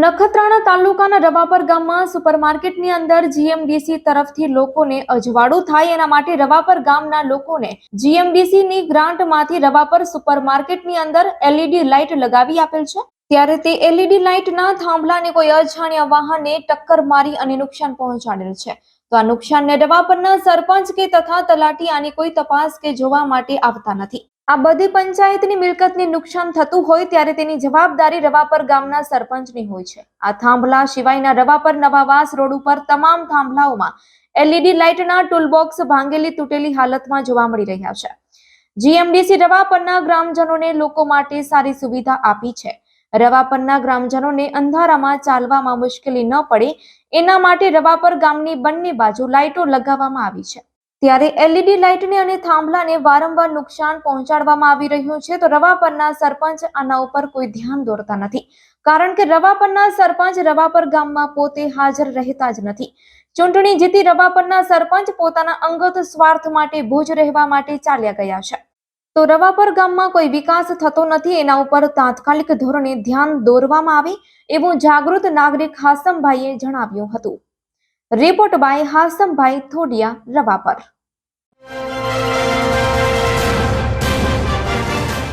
નખત્રાણા તાલુકાના રવાપર ગામમાં સુપરમાર્કેટની અંદર જીએમડીસી તરફથી લોકોને અજવાળું થાય એના માટે રવાપર ગામના લોકોને જીએમડીસીની ગ્રાન્ટમાંથી રવાપર સુપરમાર્કેટની અંદર એલઈડી લાઇટ લગાવી આપેલ છે. ત્યારે તે એલઈડી લાઇટના થાંભલાને કોઈ અજાણ્યા વાહને ટક્કર મારી અને નુકસાન પહોંચાડેલ છે. તો આ નુકસાનને રવાપરના સરપંચ કે તથા તલાટી આની કોઈ તપાસ કે જોવા માટે આવતા નથી. આ બધી પંચાયતની મિલકતને નુકસાન થતું હોય ત્યારે તેની જવાબદારી રવાપર ગામના સરપંચની હોય છે. આ થાંભલા સિવાયના રવાપર નવાવાસ રોડ ઉપર તમામ થાંભલાઓમાં એલઈડી લાઇટના ટૂલબોક્સ ભાંગેલી તૂટેલી હાલતમાં જોવા મળી રહ્યા છે. જીએમડીસી રવાપરના ગ્રામજનોને લોકો માટે સારી સુવિધા આપી છે. રવાપરના ગ્રામજનોને અંધારામાં ચાલવામાં મુશ્કેલી ન પડે. એના માટે રવાપર ગામની બંને બાજુ લાઇટો લગાવવામાં આવી છે. ત્યારે એલઈડી લાઇટને અને થાંભલાને વારંવાર નુકસાન પહોંચાડવામાં આવી રહ્યું છે, તો રવા પરના સરપંચ આના ઉપર કોઈ ધ્યાન દોરતા નથી. કારણ કે રવા પરના સરપંચ રવાપર ગામમાં પોતે હાજર રહેતા જ નથી. ચૂંટણી જીતી રવાપરના સરપંચ પોતાના અંગત સ્વાર્થ માટે ભુજ રહેવા માટે ચાલ્યા ગયા છે. તો રવાપર ગામમાં કોઈ વિકાસ થતો નથી, એના ઉપર તાત્કાલિક ધોરણે ધ્યાન દોરવામાં આવે, એવું જાગૃત નાગરિક હાસમભાઈએ જણાવ્યું હતું. Report by Hasambhai Thodiya Ravapar.